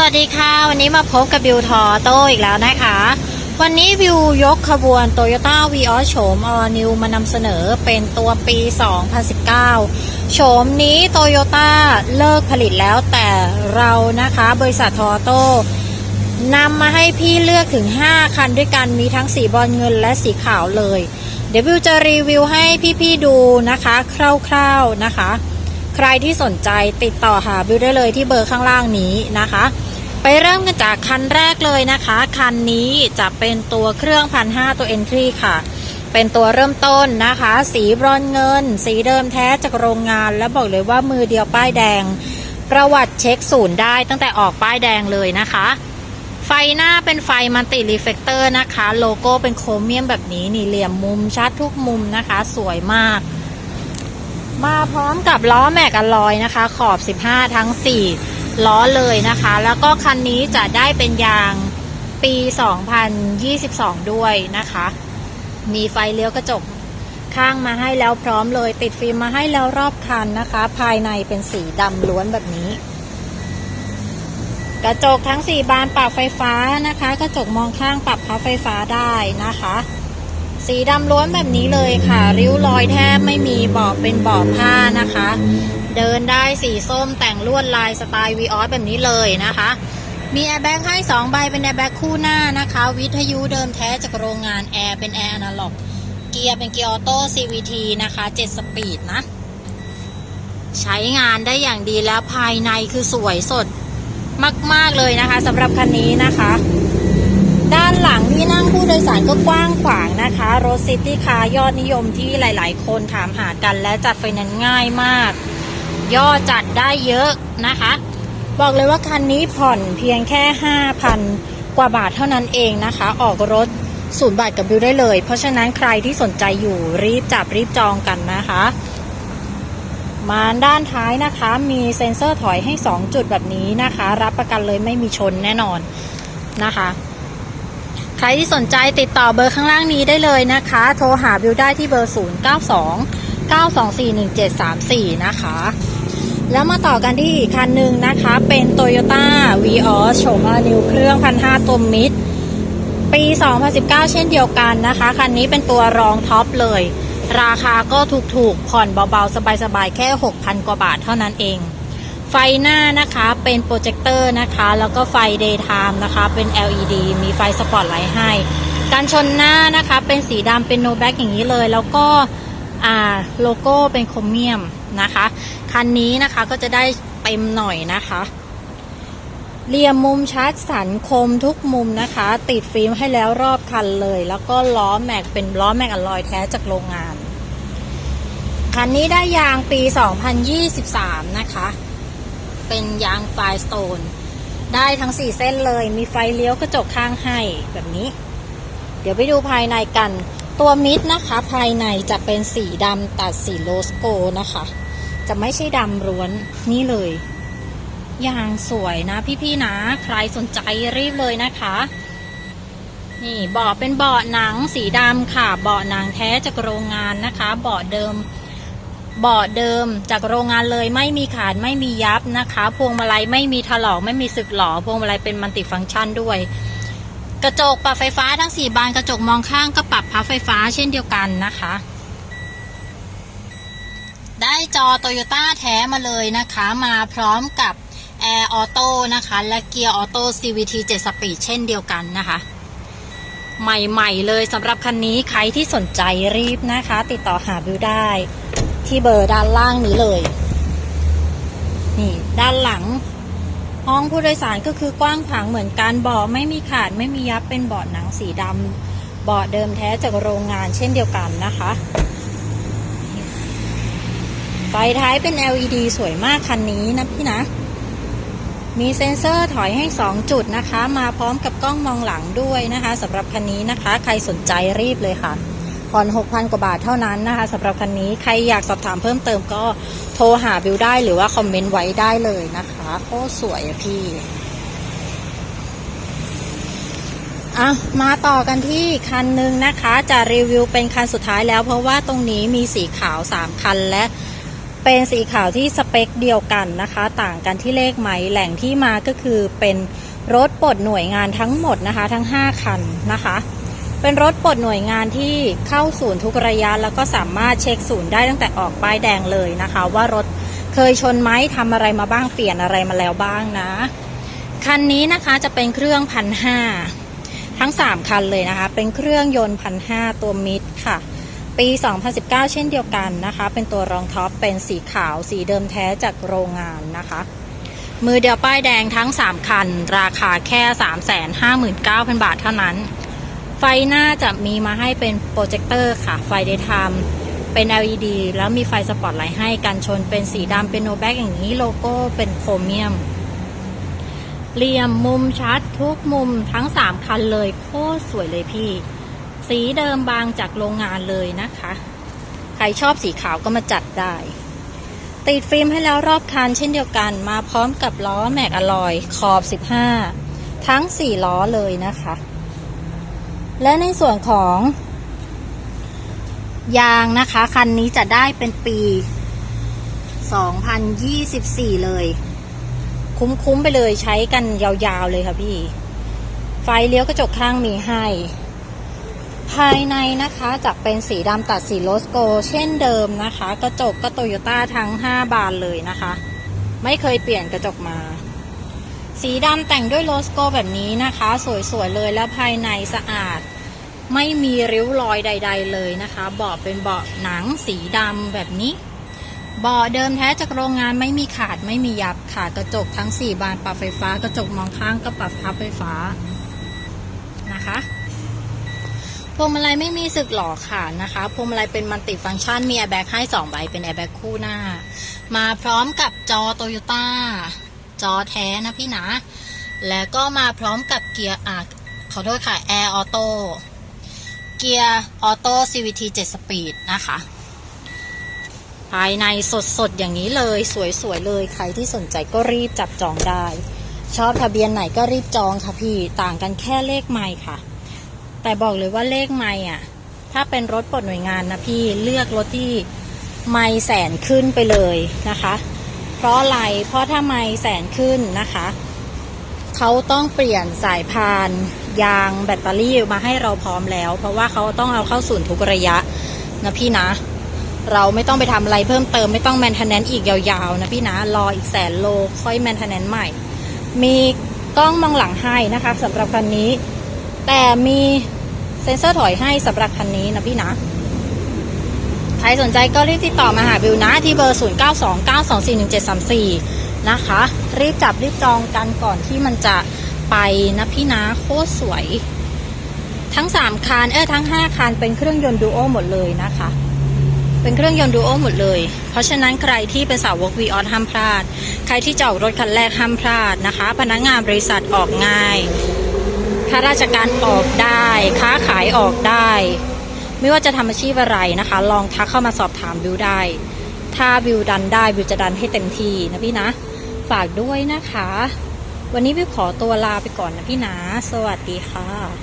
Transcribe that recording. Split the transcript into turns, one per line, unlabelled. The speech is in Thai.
สวัสดีค่ะ วันนี้มาพบกับบิวทอโต้อีกแล้วนะคะ วันนี้บิวยกขบวน Toyota v ีออโฉม All New มานำเสนอเป็นตัวปี 2019 โฉมนี้ Toyota เลิกผลิตแล้วแต่เรานะคะ บริษัททอโต้นำมาให้พี่เลือกถึง 5 คันด้วยกันมีทั้งสีบอลเงินและสีขาวเลย เดี๋ยวบิวจะรีวิวให้พี่ๆดูนะคะ คร่าวๆนะคะใครที่สนใจติดต่อหาบิวได้เลยที่เบอร์ข้างล่างนี้นะคะ ไปเริ่มกันจากคันแรกเลยนะคะ คันนี้จะเป็นตัวเครื่องพันห้าตัว Entry ค่ะ เป็นตัวเริ่มต้นนะคะ สีบรอนเงิน สีเดิมแท้จากโรงงาน และบอกเลยว่ามือเดียวป้ายแดง ประวัติเช็คศูนย์ได้ตั้งแต่ออกป้ายแดงเลยนะคะ ไฟหน้าเป็นไฟมันติรีเฟกเตอร์นะคะ โลโก้เป็นโครเมียมแบบนี้นี่เหลี่ยมมุมชัดทุกมุมนะคะ สวยมากมาพร้อมกับล้อแม็กอลลอยนะคะ ขอบ 15 ทั้ง 4 ล้อเลยนะคะ แล้วก็คันนี้จะได้เป็นยางปี 2022 ด้วยนะคะ มีไฟเลี้ยวกระจกข้างมาให้แล้วพร้อมเลย ติดฟิล์มมาให้แล้วรอบคันนะคะ ภายในเป็นสีดำล้วนแบบนี้ กระจกทั้ง 4 บานปรับไฟฟ้านะคะ กระจกมองข้างปรับพับไฟฟ้าได้นะคะ สีดำล้วนแบบนี้เลยค่ะ ริ้วรอยแทบไม่มีเบาะเป็นเบาะผ้านะคะ เดินได้สีส้มแต่งลวดลายสไตล์วีออสแบบนี้เลยนะคะ มีแอร์แบ็กให้ 2 ใบเป็นแอร์แบ็กคู่หน้านะคะ วิทยุเดิมแท้จากโรงงานแอร์เป็นแอร์อนาล็อก เกียร์เป็นเกียร์ออโต้ CVT นะคะ 7 สปีดนะ ใช้งานได้อย่างดีแล้วภายในคือสวยสดมาก ๆ เลยนะคะสำหรับคันนี้นะคะ หลังที่นั่งผู้โดยสารก็กว้างขวางนะคะรถซิตี้คาร์ยอดนิยมที่หลาย ๆ คนถามหากันและจัดไฟนนซ์ง่ายมาก ย่อจัดได้เยอะนะคะ บอกเลยว่าคันนี้ผ่อนเพียงแค่ 5,000 กว่าบาทเท่านั้นเองนะคะ ออกรถศูนย์บาทกับบิวได้เลย เพราะฉะนั้นใครที่สนใจอยู่รีบจับรีบจองกันนะคะ มาด้านท้ายนะคะมีเซ็นเซอร์ถอยให้ 2 จุดแบบนี้นะคะ รับประกันเลยไม่มีชนแน่นอนนะคะ ใครที่สนใจติดต่อเบอร์ข้างล่างนี้ได้เลยนะคะ โทรหาบิวได้ที่เบอร์ 092 924 1734 นะคะ แล้วมาต่อกันที่อีกคันหนึ่งนะคะ เป็น Toyota v ีออโฉมอนิวเครื่อง1,500ตัวมิดปี 2019 เช่นเดียวกันนะคะ คันนี้เป็นตัวรองท็อปเลย ราคาก็ถูกๆผ่อนเบาๆ สบายๆ แค่ 6,000 กว่าบาทเท่านั้นเอง ไฟหน้านะคะเป็นโปรเจคเตอร์นะคะ แล้วก็ไฟ Daytime นะคะ เป็น LED มีไฟสปอตไลท์ให้ การชนหน้านะคะเป็นสีดำเป็นโนแบ็กอย่างนี้เลย แล้วก็โลโก้เป็นโครเมียมนะคะ คันนี้นะคะก็จะได้เต็มหน่อยนะคะเหลี่ยมมุมชัดสันคมทุกมุมนะคะ ติดฟิล์มให้แล้วรอบคันเลย แล้วก็ล้อแม็กเป็นล้อแม็กอลลอยแท้จากโรงงาน คันนี้ได้ยางปี 2023 นะคะ เป็นยางไฟสโตน ได้ทั้ง 4 เส้นเลย มีไฟเลี้ยวกระจกข้างให้แบบนี้ เดี๋ยวไปดูภายในกัน ตัวมิดนะคะ ภายในจะเป็นสีดำตัดสีโลสโกนะคะ จะไม่ใช่ดำร้วนนี่เลย ยางสวยนะพี่ๆนะ ใครสนใจรีบเลยนะคะนี่เบาะเป็นเบาะหนังสีดำค่ะ เบาะหนังแท้จากโรงงานนะคะ เบาะเดิม เบาะเดิมจากโรงงานเลยไม่มีขาดไม่มียับนะคะ พวงมาลัยไม่มีถลอกไม่มีสึกหลอพวงมาลัยเป็นมัลติฟังก์ชันด้วย กระจกปรับไฟฟ้าทั้ง 4 บานกระจกมองข้างก็ปรับพับไฟฟ้าเช่นเดียวกันนะคะ ได้จอโตโยต้าแท้มาเลยนะคะ มาพร้อมกับ Air Auto นะคะ และเกียร์ออโต้ CVT 7 สปีดเช่นเดียวกันนะคะใหม่ ๆ เลยสำหรับคันนี้ใครที่สนใจรีบนะคะ ติดต่อหาบิวได้ ที่เบอร์ด้านล่างนี้เลย นี่ ด้านหลัง ห้องผู้โดยสารก็คือกว้างขวางเหมือนกันเบาะไม่มีขาดไม่มียับเป็นเบาะหนังสีดำเบาะเดิมแท้จากโรงงานเช่นเดียวกันนะคะไฟท้ายเป็น LED สวยมากคันนี้นะพี่นะ มีเซ็นเซอร์ถอยให้ 2 จุดนะคะ มาพร้อมกับกล้องมองหลังด้วยนะคะสำหรับคันนี้นะคะ ใครสนใจรีบเลยค่ะ ผ่อน 6,000 กว่าบาทเท่านั้นนะคะสำหรับคันนี้ใครอยากสอบถามเพิ่มเติมก็โทรหาบิวได้หรือว่าคอมเมนต์ไว้ได้เลยนะคะโคตรสวยอะพี่อะมาต่อกันที่คันหนึ่งนะคะ จะรีวิวเป็นคันสุดท้ายแล้ว เพราะว่าตรงนี้มีสีขาว 3 คันและเป็นสีขาวที่สเปคเดียวกันนะคะ ต่างกันที่เลขไหมแหล่งที่มาก็คือเป็นรถปลดหน่วยงานทั้งหมดนะคะ ทั้ง 5 คันนะคะ เป็นรถปลดหน่วยงานที่เข้าศูนย์ทุกระยะ แล้วก็สามารถเช็คศูนย์ได้ตั้งแต่ออกป้ายแดงเลยนะคะ ว่ารถเคยชนไหมทำอะไรมาบ้างเปลี่ยนอะไรมาแล้วบ้างนะ คันนี้นะคะจะเป็นเครื่องพันห้าทั้ง 3 คันเลยนะคะ เป็นเครื่องยนต์พันห้าตัวมิดค่ะ ปี 2019 เช่นเดียวกันนะคะ เป็นตัวรองท็อปเป็นสีขาวสีเดิมแท้จากโรงงานนะคะมือเดียวป้ายแดงทั้ง 3 คัน ราคาแค่ 359,000 บาทเท่านั้น ไฟหน้าจะมีมาให้เป็นโปรเจคเตอร์ค่ะ ไฟเดย์ไทม์เป็น LED แล้วมีไฟสปอตไลท์ให้กันชนเป็นสีดำเป็นโนแบ็กอย่างนี้โลโก้เป็นโครเมียมเหลี่ยมมุมชัดทุกมุมทั้ง 3 คันเลยโคตรสวยเลยพี่ สีเดิมบางจากโรงงานเลยนะคะ ใครชอบสีขาวก็มาจัดได้ ติดฟิล์มให้แล้วรอบคันเช่นเดียวกันมาพร้อมกับล้อแม็กอลอยขอบ 15 ทั้ง 4 ล้อเลยนะคะ และในส่วนของยางนะคะ คันนี้จะได้เป็นปี 2024 เลย คุ้มๆไปเลยใช้กันยาวๆเลยค่ะพี่ ไฟเลี้ยวกระจกข้างมีให้ ภายในนะคะจะเป็นสีดำตัดสีโลสโก เช่นเดิมนะคะ กระจกก็โตโยต้าทั้ง 5 บานเลยนะคะ ไม่เคยเปลี่ยนกระจกมา สีดำแต่งด้วยโลสโกแบบนี้นะคะ สวยๆเลยแล้วภายในสะอาด ไม่มีริ้วรอยใด ๆ เลยนะคะ เบาะเป็นเบาะหนังสีดำแบบนี้เบาะเดิมแท้จากโรงงานไม่มีขาดไม่มียับค่ะกระจกทั้ง 4 บานปรับไฟฟ้ากระจกมองข้างก็ปรับพับไฟฟ้านะคะพวงมาลัยไม่มีสึกหลอค่ะนะคะพวงมาลัยเป็นมัลติฟังก์ชันมีแอร์แบ็กให้ 2 ใบเป็นแอร์แบ็กคู่หน้า มาพร้อมกับจอโตโยต้า จอแท้นะพี่นะ แล้วก็มาพร้อมกับเกียร์อะขอโทษค่ะแอร์ออโต้เกียร์ออโต้ CVT 7 สปีดนะคะ ภายในสดๆ อย่างนี้เลย สวยๆ เลยใครที่สนใจก็รีบจับจองได้ ชอบทะเบียนไหนก็รีบจองค่ะพี่ ต่างกันแค่เลขไม่ค่ะ แต่บอกเลยว่าเลขไม่อะ ถ้าเป็นรถปลดหน่วยงานนะพี่เลือกรถที่ไม่แสนขึ้นไปเลยนะคะ เพราะอะไร เพราะถ้าไม่แสนขึ้นนะคะ เขาต้องเปลี่ยนสายพานยางแบตเตอรี่มาให้เราพร้อมแล้ว เพราะว่าเขาต้องเอาเข้าศูนย์ทุกระยะนะพี่นะ เราไม่ต้องไปทำอะไรเพิ่มเติมไม่ต้องแมนเทนแนนอีกยาวๆนะพี่นะ รออีกแสนโลค่อยแมนเทนแนนใหม่ มีกล้องมองหลังให้นะคะสำหรับคันนี้ แต่มีเซ็นเซอร์ถอยให้สำหรับคันนี้นะพี่นะ ใครสนใจก็รีบติดต่อมาหาบิวนะที่เบอร์ 0929241734 นะคะ รีบจับรีบจองกันก่อนที่มันจะไปนะพี่นะโคตรสวย ทั้ง 3คันเออทั้ง 5คันเป็นเครื่องยนต์ดูโอหมดเลยนะคะ เป็นเครื่องยนต์ดูโอหมดเลย เพราะฉะนั้นใครที่เป็นสาวกวีออสห้ามพลาด ใครที่จะออกรถคันแรกห้ามพลาดนะคะ พนักงานบริษัทออกง่ายข้าราชการออกได้ ค้าขายออกได้ ไม่ว่าจะทำอาชีพอะไรนะคะ ลองทักเข้ามาสอบถามบิวได้ ถ้าบิวดันได้บิวจะดันให้เต็มที่นะพี่นะ ฝากด้วยนะคะ วันนี้บิวขอตัวลาไปก่อนนะพี่นะ สวัสดีค่ะ